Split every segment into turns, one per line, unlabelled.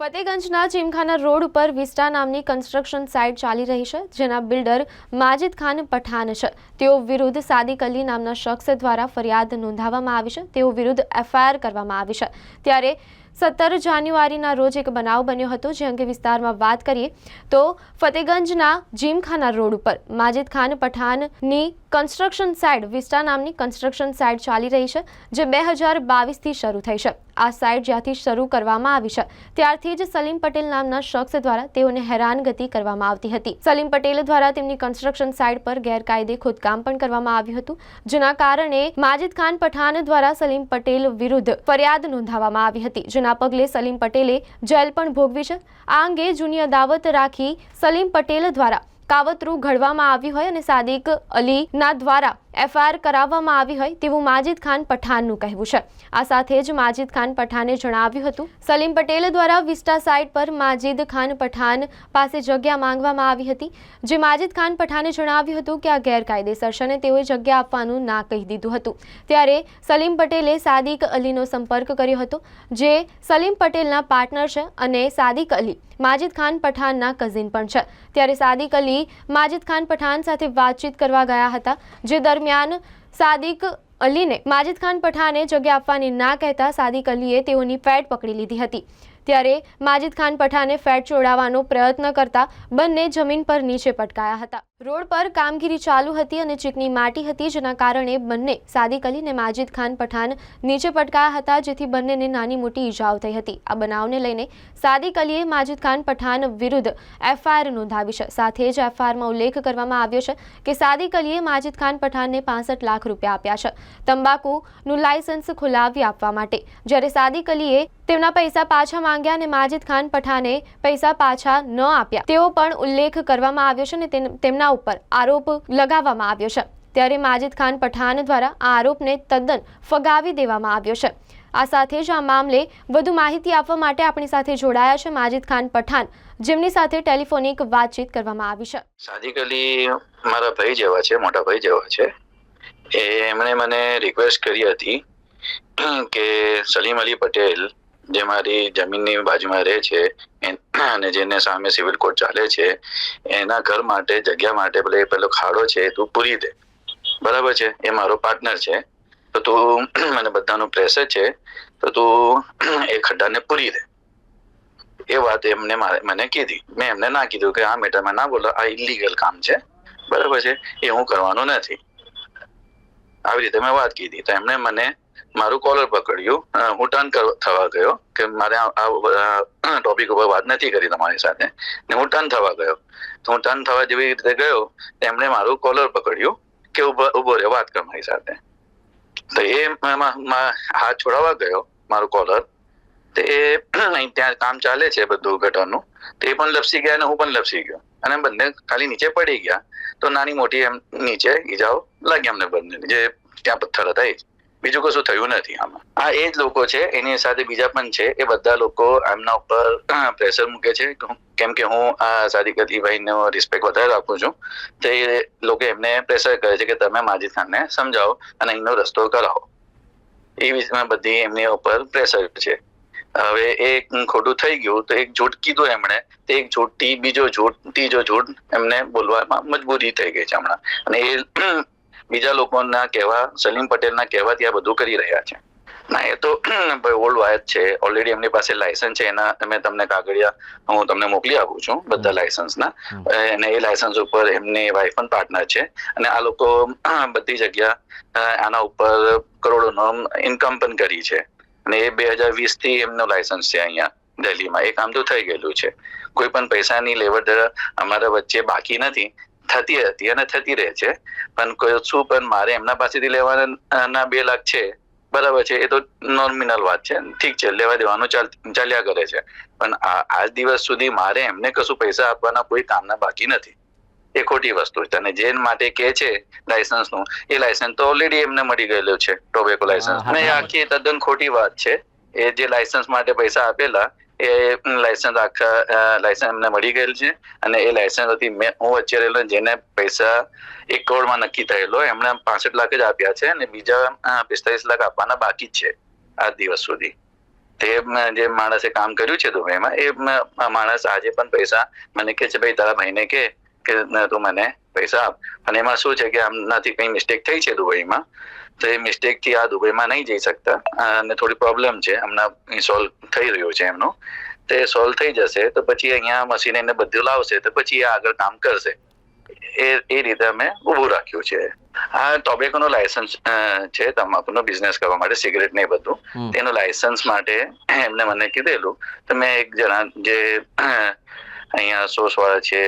ફતેગંજના Gymkhana road ઉપર Vista નામની construction site ચાલી રહી છે, જેના બિલ્ડર માજિદ ખાન પઠાન છે. તેઓ વિરુદ્ધ સાદિક અલી નામના શખ્સ દ્વારા ફરિયાદ નોંધાવવામાં આવી છે. તેઓ વિરુદ્ધ એફઆઈઆર કરવામાં આવી છે. ત્યારે સત્તર જાન્યુઆરીના રોજ એક બનાવ બન્યો હતો, જે અંગે વિસ્તારમાં વાત કરીએ તો ફતેગંજના જીમખાના રોડ ઉપર માજિદ ખાન પઠાણની કન્સ્ટ્રક્શન સાઇટ વિસ્ટા નામની કન્સ્ટ્રક્શન સાઇટ ચાલી રહી છે, જે બે હજાર બાવીસથી શરૂ થઈ છે. આ સાઇટ જ્યાંથી શરૂ કરવામાં આવી છે, ત્યારથી જ સલીમ પટેલ નામના શખ્સ દ્વારા તેઓને હેરાનગતિ કરવામાં આવતી હતી. સલીમ પટેલ દ્વારા તેમની કન્સ્ટ્રક્શન સાઇટ પર ગેરકાયદે ખોદકામ પણ કરવામાં આવ્યું હતું, જેના કારણે માજિદ ખાન પઠાણ દ્વારા સલીમ પટેલ વિરુદ્ધ ફરિયાદ નોંધાવવામાં આવી હતી, જેના પગલે સલીમ પટેલે જેલ પણ ભોગવી છે. આ અંગે જૂની અદાવત રાખી સલીમ પટેલ દ્વારા કાવતરું ઘડવામાં આવ્યું હોય અને સાદિક અલીના દ્વારા એફઆઈઆર કરાવવામાં આવી હોય તેવું માજિદ ખાન પઠાણનું કહેવું છે. આ સાથે જ માજિદ ખાન પઠાણે જણાવ્યું હતું. સલીમ પટેલ દ્વારા વિસ્ટા સાઇટ પર માજિદ ખાન પઠાણ પાસે જગ્યા માંગવામાં આવી હતી. જે માજિદ ખાન પઠાણે જણાવ્યું હતું કે આ ગેરકાયદેસર છે અને તેઓએ જગ્યા આપવાનું ના કહી દીધું હતું. ત્યારે સલીમ પટેલે સાદિક અલીનો સંપર્ક કર્યો હતો, જે સલીમ પટેલના પાર્ટનર છે અને સાદિક અલી માજિદ ખાન પઠાણના કઝિન પણ છે. ત્યારે સાદિક અલી માજિદ ખાન પઠાણ સાથે વાતચીત કરવા ગયા હતા, જે દરમિયાન સાદિક અલીને માજિદ ખાન પઠાને જગ્યા આપવાની ના કહેતા સાદિક અલીએ તેઓની ફેટ પકડી લીધી હતી. ત્યારે માજિદ ખાન પઠાને ફેટ છોડાવવાનો પ્રયત્ન કરતા બંને જમીન પર નીચે પટકાયા હતા. રોડ પર કામગીરી ચાલુ હતી અને ચીકની માટી હતી, જેના કારણે બંને સાદિક અલી અને માજિદ ખાન પઠાણ નીચે પટકાયા હતા, જેથી બંનેને નાની મોટી ઈજાઓ થઈ હતી. આ બનાવને લઈને સાદિક અલીએ માજિદ ખાન પઠાણ વિરુદ્ધ એફઆઈઆર નોંધાવી છે. સાથે જ એફઆઈઆરમાં ઉલ્લેખ કરવામાં આવ્યો છે કે સાદિક અલીએ માજિદ ખાન પઠાણને પાસઠ લાખ રૂપિયા આપ્યા છે તંબાકુનું લાયસન્સ ખોલાવી આપવા માટે. જ્યારે સાદિક અલીએ તેમના પૈસા પાછા માંગ્યા અને માજીદ ખાન પઠાને પૈસા પાછા ન આપ્યા, તેવો પણ ઉલ્લેખ કરવામાં આવ્યો છે અને તેન- તેમના ઉપર આરોપ લગાવવામાં આવ્યો છે. ત્યારે માજિદ ખાન પઠાણ દ્વારા આ આરોપને તદ્દન ફગાવી દેવામાં આવ્યો છે. આ સાથે જ આ મામલે વધુ માહિતી આપવા માટે આપણી સાથે જોડાયા છે માજિદ ખાન પઠાણ, જેમની સાથે ટેલિફોનિક વાતચીત કરવામાં આવી છે.
સાદિક અલી મારા ભાઈ જેવા છે, મોટા ભાઈ જેવા છે. એમણે મને રિક્વેસ્ટ કરી હતી કે સલીમ અલી પટેલ જે મારી જમીનની બાજુમાં રહે છે અને જેને સામે સિવિલ કોર્ટ ચાલે છે, એના ઘર માટે, જગ્યા માટે પેલો પેલો ખાડો છે, તું પૂરી દે. બરાબર છે? એ મારો પાર્ટનર છે. તો તું, મને બધાનું પ્રેશર છે. તો તું, એ ખડ્ડાને પૂરી દે. એ વાત એમને મને કીધી. મેં એમને ના કીધું કે આ મેટર ના બોલો. આ ઇલીગલ કામ છે. બરાબર છે? એ હું કરવાનું નથી. આવી રીતે મેં વાત કીધી. તો એમણે મને મારું કોલર પકડ્યું. હું ટર્ન થવા ગયો કે મારે આ ટોપિક ઉપર વાત નથી કરી તમારી સાથે. ને હું ટર્ન થવા ગયો. તો હું ટર્ન થવા જેવી રીતે ગયો, એમણે મારું કોલર પકડ્યું કે ઊભો રહ્યો રહે વાત કર મારી સાથે. તો એ હાથ છોડાવવા ગયો, મારું કોલર તો એ ત્યાં કામ ચાલે છે બધું ગટરનું તો એ પણ લપસી ગયા અને હું પણ લપસી ગયો. અને બંને ખાલી નીચે પડી ગયા. તો નાની મોટી એમ નીચે ઈજાઓ લાગી અમને બંને જે ત્યાં પથ્થર હતા એ જ. બીજું કશું થયું નથી આમાં. આ એ જ લોકો છે, એની સાથે બીજા પણ છે, એ બધા લોકો એમના ઉપર પ્રેશર મૂકે છે. કેમ કે હું આ સાદિક અલીભાઈનો રિસ્પેક્ટ વધારે રાખું છું. તો એ લોકો એમને પ્રેશર કરે છે કે તમે માજીદ ખાનને સમજાવો અને અહીંનો રસ્તો કરાવો. એ વિષયમાં બધી એમની ઉપર પ્રેશર છે. હવે એક ખોટું થઈ ગયું તો એક જૂઠ કીધું એમણે, તો એક જૂઠથી બીજો જૂઠ, ત્રીજો જૂઠ એમને બોલવામાં મજબૂરી થઈ ગઈ છે હમણાં. અને એ બીજા લોકોના કહેવા સલીમ પટેલના કહેવાથી આ બધું કરી રહ્યા છે. ના એ તો ઓલ્ડ વાયર છે. ઓલરેડી એમની પાસે લાયસન્સ છે. એના મેં તમને કાગળિયા હું તમને મોકલી આપું છું બધા લાયસન્સના અને એ લાયસન્સ ઉપર એમની વાઇફ પણ પાર્ટનર છે. અને આ લોકો બધી જગ્યા આના ઉપર કરોડોનો ઇન્કમ પણ કરી છે. અને એ બે હજાર વીસથી એમનો લાયસન્સ છે અહીંયા દિલ્હીમાં. એ કામ તો થઈ ગયેલું છે. કોઈ પણ પૈસાની લેવડ અમારા વચ્ચે બાકી નથી. થતી હતી અને થતી રહે છે. પણ કોઈ છું પણ મારે એમના પાસેથી લેવાના બે લાખ છે. બરાબર છે એ તો નોર્મિનલ વાત છે. ઠીક છે લેવા દેવાનું ચાલ્યા કરે છે. પણ આજ દિવસ સુધી મારે એમને કશું પૈસા આપવાના કોઈ કામના બાકી નથી. એ ખોટી વસ્તુ છે. અને જે માટે કે છે લાયસન્સનું એ લાયસન્સ તો ઓલરેડી એમને મળી ગયેલું છે. ટોબેકો લાયસન્સ અને આખી તદ્દન ખોટી વાત છે. એ જે લાયસન્સ માટે પૈસા આપેલા એ લાયસન્સ આખા લાયસન્સ એમને મળી ગયેલ છે અને એ લાયસન્સ હતી મેં, હું વચ્ચે જેને પૈસા એક કરોડમાં નક્કી થયેલો, એમણે પાસઠ લાખ જ આપ્યા છે અને બીજા પિસ્તાલીસ લાખ આપવાના બાકી છે આ દિવસ સુધી. તે જે માણસે કામ કર્યું છે દુબઈમાં એ માણસ આજે પણ પૈસા મને કહે છે, ભાઈ, તારા ભાઈને કે કે તું મને પૈસા આપ. અને એમાં શું છે કે આમનાથી કઈ મિસ્ટેક થઈ છે દુબઈમાં તો એ મિસ્ટેકથી આ દુબઈમાં નહીં જઈ શકતા. અને થોડી પ્રોબ્લેમ છે. હમણાં સોલ્વ થઈ રહ્યું છે એમનું. તો એ સોલ્વ થઈ જશે તો પછી અહીંયા મશીન એને બધું લાવશે તો પછી એ આગળ કામ કરશે. એ એ રીતે અમે ઊભું રાખ્યું છે. આ ટોબેકોનો લાયસન્સ છે તમાકુનો બિઝનેસ કરવા માટે સિગરેટ ને બધું. તેનો લાયસન્સ માટે એમને મને કીધેલું તો મેં એક જણા જે અહીંયા સોર્સ વાળા છે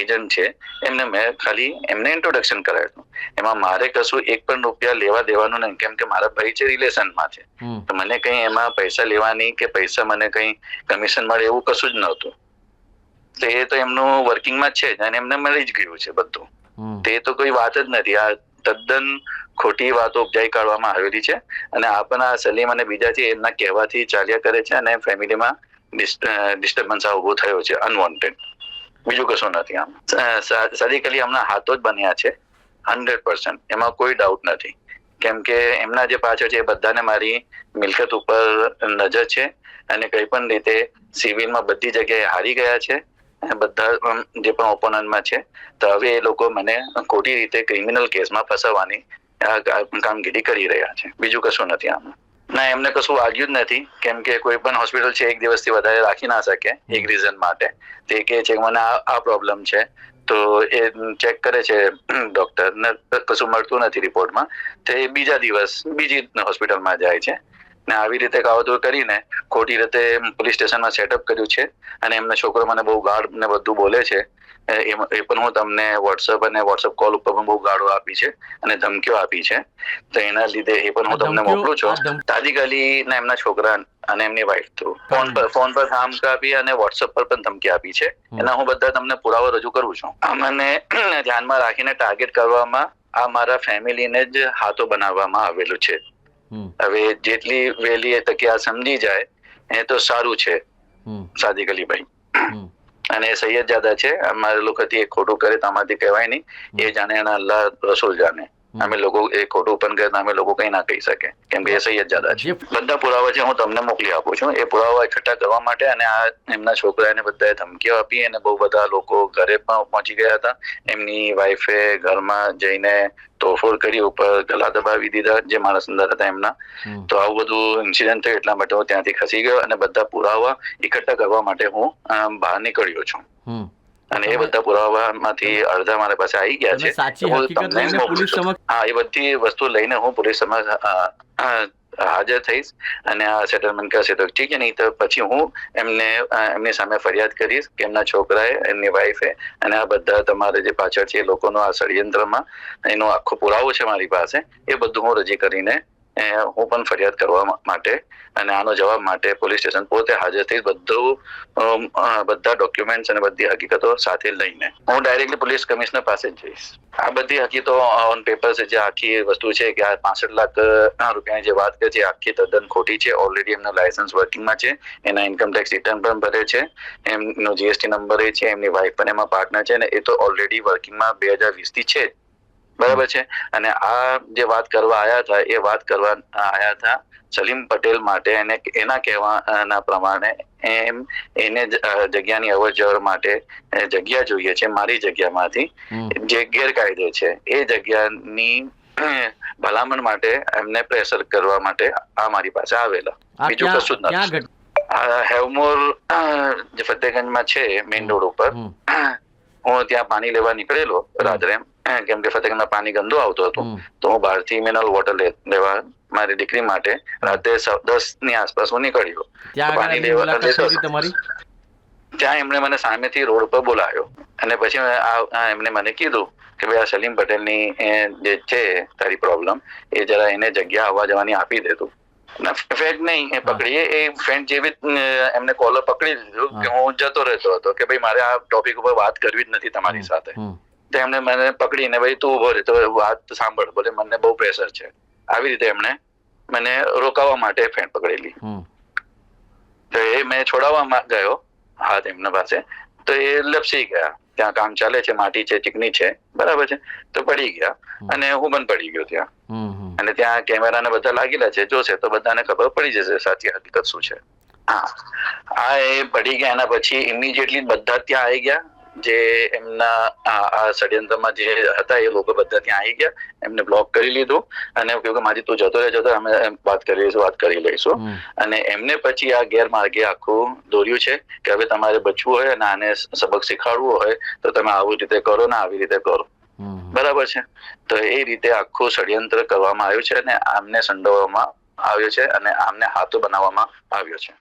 એજન્ટ છે એમને મેં ખાલી એમને ઇન્ટ્રોડક્શન કરાવ્યું એમાં મારે કશું એક પણ રૂપિયા લેવા દેવાનું નહીં કેમ કે મારા ભાઈ છે રિલેશનમાં છે. તો મને કઈ એમાં પૈસા લેવાની કે પૈસા મને કઈ કમિશન મળે એવું કશું જ નહોતું. તો એ તો એમનું વર્કિંગમાં જ છે જ અને એમને મળી જ ગયું છે બધું. તે તો કોઈ વાત જ નથી. આ તદ્દન ખોટી વાતો ઉપજાઈ કાઢવામાં આવેલી છે અને આ પણ આ સલીમ અને બીજા છે એમના કહેવાથી ચાલ્યા કરે છે અને ફેમિલીમાં ડિસ્ટર્બન્સ આ ઊભો થયો છે અનવોન્ટેડ બીજું કશું નથી આમ. સદીક અલી હમણાં હાથો જ બન્યા છે હંડ્રેડ પર્સન્ટ એમાં કોઈ ડાઉટ નથી. કેમ કે એમના જે પાછળ છે એ બધાને મારી મિલકત ઉપર નજર છે અને કઈ પણ રીતે સિવિલમાં બધી જગ્યાએ હારી ગયા છે બધા જે પણ ઓપોનન્ટમાં છે, તો હવે એ લોકો મને ખોટી રીતે ક્રિમિનલ કેસમાં ફસાવવાની કામગીરી કરી રહ્યા છે. બીજું કશું નથી આમાં. ના એમને કશું વાગ્યું જ નથી. કેમ કે કોઈ પણ હોસ્પિટલ છે એક દિવસથી વધારે રાખી ના શકે એક રીઝન માટે. તે કે છે મને આ આ પ્રોબ્લેમ છે. તો એ ચેક કરે છે ડોક્ટર ને કશું મળતું નથી રિપોર્ટમાં તો એ બીજા દિવસ બીજી હોસ્પિટલમાં જાય છે. ને આવી રીતે કાવતરું કરીને ખોટી રીતે પોલીસ સ્ટેશનમાં સેટઅપ કર્યું છે. અને એમનો છોકરો મને બહુ ગાઢ ને બધું બોલે છે. એ પણ હું તમને વોટ્સઅપ અને વોટ્સઅપ કોલ ઉપર પણ બહુ ગાળો આપી છે અને ધમકીઓ આપી છે. તો એના લીધે એ પણ હું તમને મોકલું છું. તાજીક અલી ના એમના છોકરા અને એમની વાઇફ થ્રુ ફોન પર ફોન પર ધમકી આપી અને વોટ્સઅપ પર પણ ધમકી આપી છે. એના હું બધા તમને પુરાવો રજૂ કરું છું. આ મને ધ્યાનમાં રાખીને ટાર્ગેટ કરવામાં આ મારા ફેમિલીને જ હાથો બનાવવામાં આવેલું છે. હવે જેટલી વહેલી એ તકે આ સમજી જાય એ તો સારું છે.
સાદી
સાદિક અલીભાઈ. અને સૈયદ જાદા છે. અમારે લોકોથી એ ખોટું કરે તો આમાંથી કહેવાય નહીં. એ જાણે અને અલ્લાહ રસૂલ જાણે. અમે લોકો એ ખોટું પણ કરે તો અમે લોકો કઈ ના કહી શકે. કેમ કે એ સૈયદ જાદા છે. બધા પુરાવા છે હું તમને મોકલી આપું છું એ પુરાવા એકઠા કરવા માટે અને આ એમના છોકરાને બધાએ ધમકીઓ આપી અને બહુ બધા લોકો ઘરે પણ પહોંચી ગયા હતા. એમની વાઈફે ઘરમાં જઈને તોડફોડ કરી ઉપર ગલા દબાવી દીધા જે માણસ અંદર હતા એમના. તો આવું બધું ઇન્સિડન્ટ થયું એટલા માટે હું ત્યાંથી ખસી ગયો અને બધા પુરાવા એકઠા કરવા માટે હું બહાર નીકળ્યો છું. અને એ બધા પુરાવામાંથી અડધા મારા પાસે આવી ગયા છે. હું એ બધી વસ્તુ લઈને હું પોલીસ સમક્ષ હાજર થઈશ અને આ સેટલમેન્ટ કરશે. તો ઠીક છે નહીં તો પછી હું એમને એમની સામે ફરિયાદ કરીશ કે એમના છોકરાએ એમની વાઈફે અને આ બધા તમારે જે પાછળ છે એ લોકોનો આ ષડયંત્રમાં એનો આખો પુરાવો છે મારી પાસે. એ બધું હું રજી કરીને હું પણ ફરિયાદ કરવા માટે અને આનો જવાબ માટે પોલીસ સ્ટેશન પોતે હાજર થઈ બધું બધા ડોક્યુમેન્ટ્સ અને બધી હકીકતો સાથે લઈને. હું ડાયરેક્ટલી પોલીસ કમિશનર પાસે જઈશ. આ બધી હકીકતો ઓન પેપર છે જે આખી વસ્તુ છે કે આ પાસઠ લાખ રૂપિયાની જે વાત કરે છે આખી તદ્દન ખોટી છે. ઓલરેડી એમનો લાયસન્સ વર્કિંગમાં છે. એના ઇન્કમ ટેક્સ રિટર્ન પણ ભરે છે. એમનો જીએસટી નંબર એ છે. એમની વાઇફ પણ એમાં પાર્ટનર છે ને એ તો ઓલરેડી વર્કિંગમાં બે હજાર વીસથી છે. બરાબર છે? અને આ જે વાત કરવા આયા હતા એ વાત કરવા આયા હતા સલીમ પટેલ માટે અને એના કહેવાના પ્રમાણે એમ એને જગ્યાની અવર જવર માટે જગ્યા જોઈએ છે મારી જગ્યામાંથી. જે ગેરકાયદે છે એ જગ્યાની ભલામણ માટે એમને પ્રેશર કરવા માટે આ મારી પાસે આવેલા. બીજું કશું જ નથી હેવમોર જે ફતેગંજમાં છે મેઇન રોડ ઉપર હું ત્યાં પાણી લેવા નીકળેલો રાત્રે કેમ કે ફતેગંજમાં પાણી ગંદુ આવતું હતું. તો હું બહારથી મિનરલ વોટર લેવા મારી દીકરી માટે રાતે દસની આસપાસ હું નીકળ્યો. પાણી લેવા-
તમારી?
ત્યાં એમણે મને સામેથી રોડ પર બોલાવ્યો. અને પછી આ મને કીધું કે ભાઈ આ સલીમ પટેલની જે છે તારી પ્રોબ્લેમ એ જરા એને જગ્યા આવવા જવાની આપી દેતું ફેટ નહીં એ પકડીએ. એ ફ્રેન્ડ જેવી એમને કોલર પકડી લીધું કે
હું.
જતો રહેતો હતો કે ભાઈ મારે આ ટોપિક ઉપર વાત કરવી જ નથી તમારી સાથે.
હમ.
તો એમણે મને પકડીને ભાઈ તું ઊભો રહે. તો વાત સાંભળ બોલે મને બહુ પ્રેશર છે. આવી રીતે એમણે મને રોકાવા માટે ફેન પકડેલી. તો એ મેં છોડાવવા ગયો હાથ એમના પાસે. તો એ લપસી ગયા. ત્યાં કામ ચાલે છે માટી છે ચીકણી છે બરાબર છે. તો પડી ગયા. અને હું પણ પડી ગયો ત્યાં. અને ત્યાં કેમેરા ને બધા લાગેલા છે. જોશે તો બધાને ખબર પડી જશે સાચી હકીકત શું છે. હા. આ એ પડી ગયા એના પછી ઇમિડિયેટલી બધા ત્યાં આવી ગયા. જે એમના આ ષડયંત્રમાં જે હતા એ લોકો બધા ત્યાં આવી ગયા. એમને બ્લોક કરી લીધું. અને કહ્યું કે મારી તું જતો રહે જતો અમે વાત કરી લઈશું વાત કરી લઈશું. અને એમને પછી આ ગેરમાર્ગે આખું દોર્યું છે કે હવે તમારે બચવું હોય અને આને સબક શીખવાડવું હોય તો તમે આવી રીતે કરો ને આવી રીતે કરો. બરાબર છે? તો એ રીતે આખું ષડયંત્ર કરવામાં આવ્યું છે અને આમને સંડોવવામાં આવ્યો છે અને આમને હાથો બનાવવામાં આવ્યો છે.